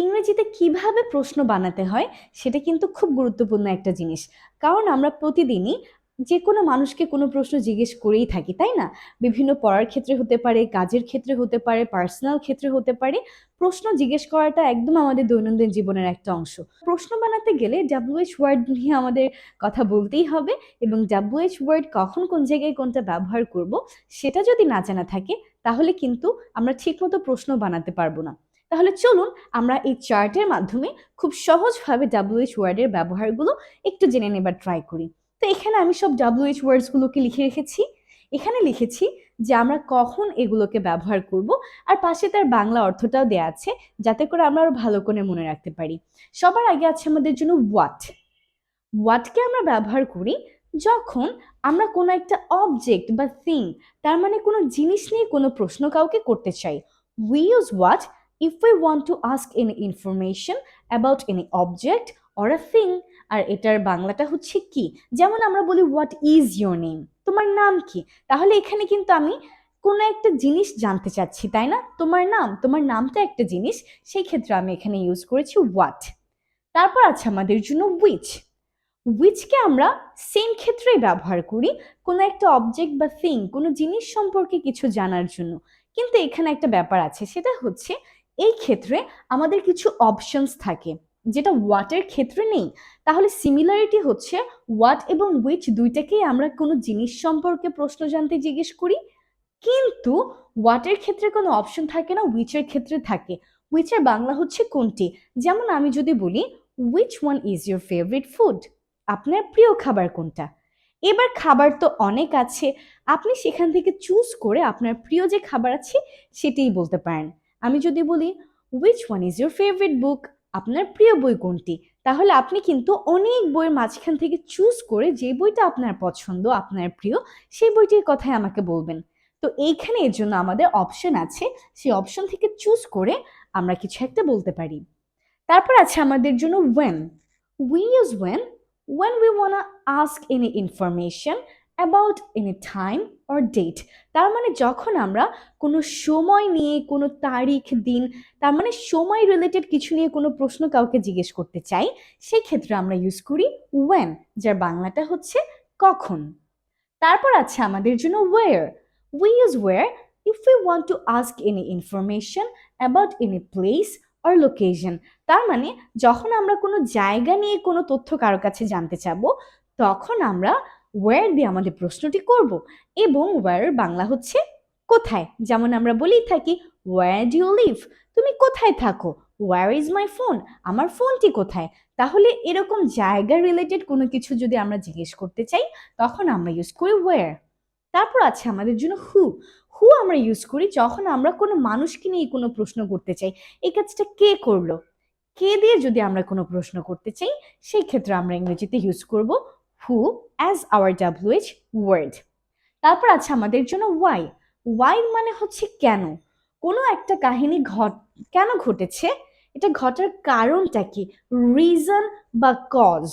ইংরেজিতে কীভাবে প্রশ্ন বানাতে হয় সেটা কিন্তু খুব গুরুত্বপূর্ণ একটা জিনিস। কারণ আমরা প্রতিদিনই যে কোনো মানুষকে কোনো প্রশ্ন জিজ্ঞেস করেই থাকি, তাই না? বিভিন্ন পড়ার ক্ষেত্রে হতে পারে, কাজের ক্ষেত্রে হতে পারে পার্সোনাল ক্ষেত্রে হতে পারে, প্রশ্ন জিজ্ঞেস করাটা একদম আমাদের দৈনন্দিন জীবনের একটা অংশ। প্রশ্ন বানাতে গেলে ডাব্লিউএইচ ওয়ার্ড নিয়ে আমাদের কথা বলতেই হবে এবং ডাব্লিউএইচ ওয়ার্ড কখন কোন জায়গায় কোনটা ব্যবহার করব সেটা যদি না জানা থাকে, তাহলে কিন্তু আমরা ঠিকমতো প্রশ্ন বানাতে পারব না। তাহলে চলুন আমরা এই চার্টের মাধ্যমে খুব সহজভাবে ডাব্লিউএইচ ওয়ার্ডের ব্যবহারগুলো একটু জেনে নেবার ট্রাই করি। তো এখানে আমি সব ডাব্লিউএইচ ওয়ার্ডসগুলোকে লিখে রেখেছি। এখানে লিখেছি যে আমরা কখন এগুলোকে ব্যবহার করব আর পাশে তার বাংলা অর্থটাও দেওয়া আছে যাতে করে আমরা আরও ভালো করে মনে রাখতে পারি। সবার আগে আছে আমাদের জন্য হোয়াট হোয়াটকে আমরা ব্যবহার করি যখন আমরা কোনো একটা অবজেক্ট বা থিং তার মানে কোনো জিনিস নিয়ে কোনো প্রশ্ন কাউকে করতে চাই। We use what if we want to ask any information about any object or a thing, আর এটার বাংলাটা হচ্ছে কি? যেমন আমরা বলি হোয়াট ইজ ইয়োর নেম তোমার নাম কি? তাহলে এখানে কিন্তু আমি কোনো একটা জিনিস জানতে চাচ্ছি, তাই না? তোমার নাম, তোমার নামটা একটা জিনিস, সেই ক্ষেত্রে আমি এখানে ইউজ করেছি হোয়াট তারপর আছে আমাদের জন্য উইচ উইচকে আমরা সেম ক্ষেত্রেই ব্যবহার করি কোনো একটা অবজেক্ট বা থিং কোনো জিনিস সম্পর্কে কিছু জানার জন্য। কিন্তু এখানে একটা ব্যাপার আছে, সেটা হচ্ছে এই ক্ষেত্রে আমাদের কিছু অপশনস থাকে। যেটা ওয়াটের ক্ষেত্রে নেই, তাহলে সিমিলারিটি হচ্ছে ওয়াট এবং উইচ দুইটাকেই আমরা কোনো জিনিস সম্পর্কে প্রশ্ন জানতে জিজ্ঞেস করি। কিন্তু ওয়াটের ক্ষেত্রে কোনো অপশন থাকে না উইচের ক্ষেত্রে থাকে। উইচের বাংলা হচ্ছে কোনটি? যেমন আমি যদি বলি which one is your favourite food আপনার প্রিয় খাবার কোনটা? এবার খাবার তো অনেক আছে, আপনি সেখান থেকে চুজ করে আপনার প্রিয় যে খাবার আছে, সেটাই বলতে পারেন। আমি যদি বলি which one is your favourite book আপনার প্রিয় বই কোনটি? তাহলে আপনি কিন্তু অনেক বইয়ের মাঝখান থেকে চুজ করে যে বইটা আপনার পছন্দ, আপনার প্রিয়, সেই বইটির কথাই আমাকে বলবেন। তো এইখানে এর জন্য আমাদের অপশন আছে। সেই অপশন থেকে চুজ করে আমরা কিছু একটা বলতে পারি। তারপর আছে আমাদের জন্য when we use when when we wanna ask any information about any time or date তার মানে যখন আমরা কোনো সময় নিয়ে, কোনো তারিখ, দিন, তার মানে সময় রিলেটেড কিছু নিয়ে কোনো প্রশ্ন কাউকে জিজ্ঞেস করতে চাই, সেই ক্ষেত্রে আমরা ইউজ করি ওয়েন যার বাংলাটা হচ্ছে কখন। তারপর আছে আমাদের জন্য where. We use where if we want to ask any information about any place or location তার মানে যখন আমরা কোনো জায়গা নিয়ে কোনো তথ্য কারও কাছে জানতে চাবো, তখন আমরা ওয়ার দিয়ে আমাদের প্রশ্নটি করব এবং ওয়ার বাংলা হচ্ছে কোথায়? যেমন আমরা বলেই থাকি ওয়ার ডু ইউ লিভ তুমি কোথায় থাকো? ওয়ার ইজ মাই ফোন আমার ফোনটি কোথায়? তাহলে এরকম জায়গা রিলেটেড কোনো কিছু যদি আমরা জিজ্ঞেস করতে চাই, তখন আমরা ইউজ করি ওয়ার তারপর আছে আমাদের জন্য হু হু আমরা ইউজ করি যখন আমরা কোনো মানুষকে নিয়ে কোনো প্রশ্ন করতে চাই। এই কাজটা কে করল? কে দিয়ে যদি আমরা কোনো প্রশ্ন করতে চাই, সেই ক্ষেত্রে আমরা ইংরেজিতে ইউজ করব who as our WH word তারপর আছে আমাদের জন্য ওয়াই ওয়াই মানে হচ্ছে কেন? কোনো একটা কাহিনী ঘট, কেন ঘটেছে? এটা ঘটার কারণটা কি? রিজন বা কজ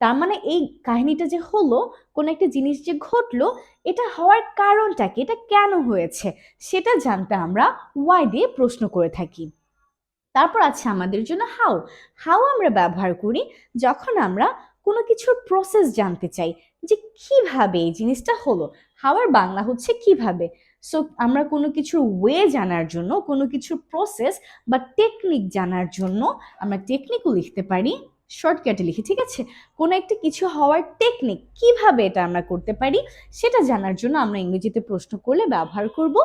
তার মানে এই কাহিনীটা যে হলো, কোনো একটা জিনিস যে ঘটলো, এটা হওয়ার কারণটা কি? এটা কেন হয়েছে? সেটা জানতে আমরা ওয়াই দিয়ে প্রশ্ন করে থাকি। তারপর আছে আমাদের জন্য হাউ হাউ আমরা ব্যবহার করি যখন আমরা কোনো কিছুর প্রসেস জানতে চাই যে কীভাবে এই জিনিসটা হলো? হাওয়ার বাংলা হচ্ছে কীভাবে? সো আমরা কোনো কিছুর ওয়ে জানার জন্য, কোনো কিছুর প্রসেস বা টেকনিক জানার জন্য আমরা টেকনিকও লিখতে পারি শর্টকাটে লিখি, ঠিক আছে? কোনো একটা কিছু হওয়ার টেকনিক কীভাবে এটা আমরা করতে পারি, সেটা জানার জন্য আমরা ইংরেজিতে প্রশ্ন করলে ব্যবহার করব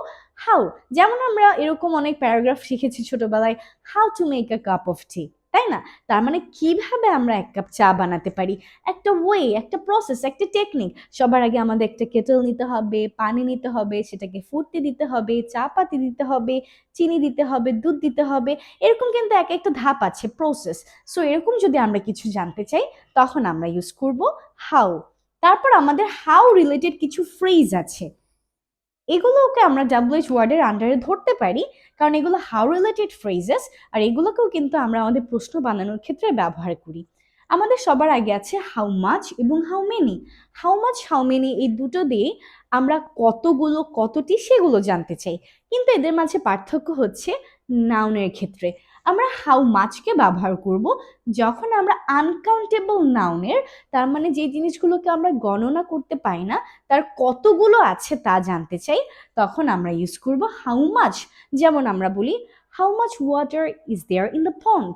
হাউ যেমন আমরা এরকম অনেক প্যারাগ্রাফ শিখেছি ছোটবেলায় how to make a cup of tea তাই না? তার মানে কীভাবে আমরা এক কাপ চা বানাতে পারি? একটা ওয়ে একটা প্রসেস একটা টেকনিক সবার আগে আমাদের একটা কেটল নিতে হবে, পানি নিতে হবে, সেটাকে ফুটতে দিতে হবে চা পাতি দিতে হবে, চিনি দিতে হবে, দুধ দিতে হবে। এরকম কিন্তু এক একটা ধাপ আছে প্রসেস সো এরকম যদি আমরা কিছু জানতে চাই, তখন আমরা ইউজ করব হাউ তারপর আমাদের হাউ রিলেটেড কিছু ফ্রেজ আছে। এগুলোকে আমরা ডাব্লুএইচ ওয়ার্ডের আন্ডারে ধরতে পারি, কারণ এগুলো হাউ রিলেটেড ফ্রেজেস আর এগুলোকেও কিন্তু আমরা আমাদের প্রশ্ন বানানোর ক্ষেত্রে ব্যবহার করি। আমাদের সবার আগে আছে হাউ মাচ এবং how many how much how many এই দুটো দিয়ে আমরা কতগুলো, কতটি সেগুলো জানতে চাই। কিন্তু এদের মাঝে পার্থক্য হচ্ছে নাউনের ক্ষেত্রে। আমরা হাউ মাছকে ব্যবহার করব, যখন আমরা আনকাউন্টেবল নাউনের তার মানে যে জিনিসগুলোকে আমরা গণনা করতে পারি না, তার কতগুলো আছে তা জানতে চাই, তখন আমরা ইউজ করব হাউ মাছ যেমন আমরা বলি how much water is there in the pond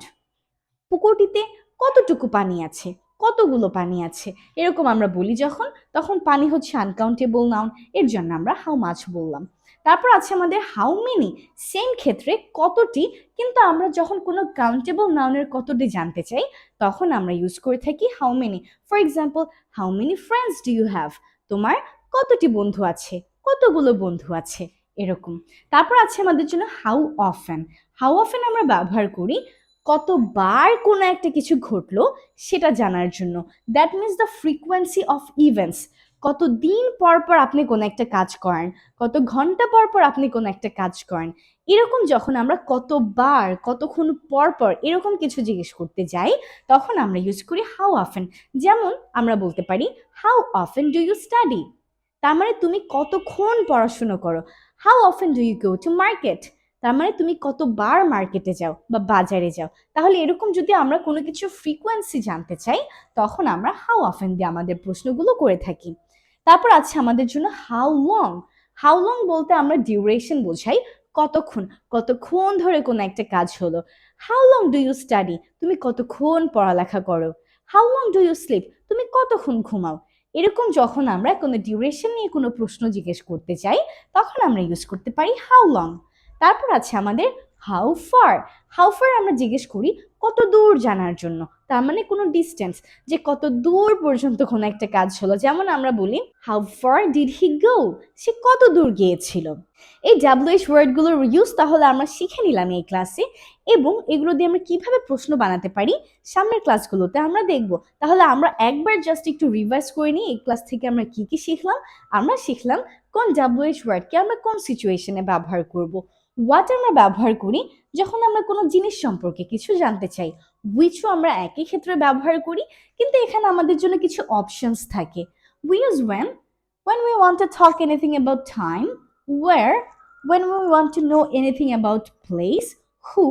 পুকুরটিতে কতটুকু পানি আছে? কতগুলো পানি আছে? এরকম আমরা বলি যখন, তখন পানি হচ্ছে আনকাউন্টেবল নাউন এর জন্য আমরা হাউ মাছ বললাম। তারপর আছে আমাদের হাউ মেনি সেম ক্ষেত্রে কতটি, কিন্তু আমরা যখন কোনো কাউন্টেবল নাউনের কতটি জানতে চাই, তখন আমরা ইউজ করে থাকি how many for example how many friends do you have তোমার কতটি বন্ধু আছে? কতগুলো বন্ধু আছে? এরকম। তারপর আছে আমাদের জন্য হাউ অফেন হাউ অফেন আমরা ব্যবহার করি কতবার কোনো একটা কিছু ঘটলো সেটা জানার জন্য। That means the frequency of events কত দিন পর পর আপনি কোনো একটা কাজ করেন, কত ঘণ্টা পর পর আপনি কোনো একটা কাজ করেন, এরকম যখন আমরা কতবার, কতক্ষণ পর পর এরকম কিছু জিজ্ঞেস করতে যাই, তখন আমরা ইউজ করি হাউ অফেন যেমন আমরা বলতে পারি how often do you study তার মানে তুমি কতক্ষণ পড়াশুনো করো? How often do you go to market তার মানে তুমি কতবার মার্কেটে যাও বা বাজারে যাও, তাহলে এরকম যদি আমরা কোনো কিছু ফ্রিকোয়েন্সি জানতে চাই, তখন আমরা হাউ অফেন দিয়ে আমাদের প্রশ্নগুলো করে থাকি। তারপর আছে আমাদের জন্য হাউ লং হাউ লং বলতে আমরা ডিউরেশন বোঝাই, কতক্ষণ কতক্ষণ ধরে কোনো একটা কাজ হলো। How long do you study তুমি কতক্ষণ পড়ালেখা করো? How long do you sleep তুমি কতক্ষণ ঘুমাও? এরকম যখন আমরা কোনো ডিউরেশন নিয়ে কোনো প্রশ্ন জিজ্ঞেস করতে চাই, তখন আমরা ইউজ করতে পারি হাউ লং তারপর আছে আমাদের হাউ ফার হাউ ফার আমরা জিজ্ঞেস করি কত দূর জানার জন্য। তার মানে কোনো ডিস্টেন্স যে কত দূর পর্যন্ত কোনো একটা কাজ হলো। যেমন আমরা বলি how far did he go সে কত দূর গিয়েছিল? এই ডাব্লিউএইচ ওয়ার্ডগুলোর ইউজ তাহলে আমরা শিখে নিলাম এই ক্লাসে এবং এগুলো দিয়ে আমরা কীভাবে প্রশ্ন বানাতে পারি, সামনের ক্লাসগুলোতে আমরা দেখব। তাহলে আমরা একবার জাস্ট একটু রিভাইজ করে নিই, এই ক্লাস থেকে আমরা কি কি শিখলাম? আমরা শিখলাম কোন ডাব্লিউএইচ ওয়ার্ডকে আমরা কোন সিচুয়েশনে ব্যবহার করব। হোয়াট আমরা ব্যবহার করি যখন আমরা কোনো জিনিস সম্পর্কে কিছু জানতে চাই উইচও আমরা একই ক্ষেত্রে ব্যবহার করি কিন্তু এখানে আমাদের জন্য কিছু অপশনস থাকে we use when when we want to talk anything about time where when we want to know anything about place who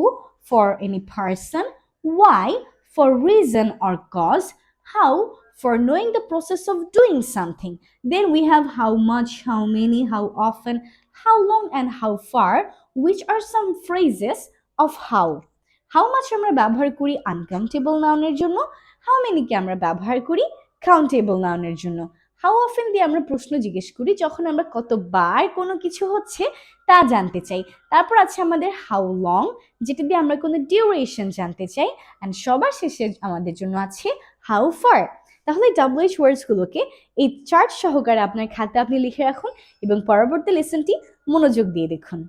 for any person why for reason or cause how for knowing the process of doing something then we have how much how many how often how long and how far, which are some phrases of how. How much আমরা ব্যবহার করি uncountable নাউনের জন্য? How মেনিকে আমরা ব্যবহার করি countable নাউনের জন্য? হাউ অফেন দিয়ে আমরা প্রশ্ন জিজ্ঞেস করি যখন আমরা কতবার কোনো কিছু হচ্ছে তা জানতে চাই। তারপর আছে আমাদের হাউ লং যেটা দিয়ে আমরা কোনো ডিউরেশন জানতে চাই। অ্যান্ড সবার শেষে আমাদের জন্য আছে হাউ ফার তাহলে ডাব্লিউএইচ ওয়ার্ডসগুলোকে এই চার্ট সহকারে আপনার খাতে আপনি লিখে রাখুন এবং পরবর্তী লেসনটি মনোযোগ দিয়ে দেখুন।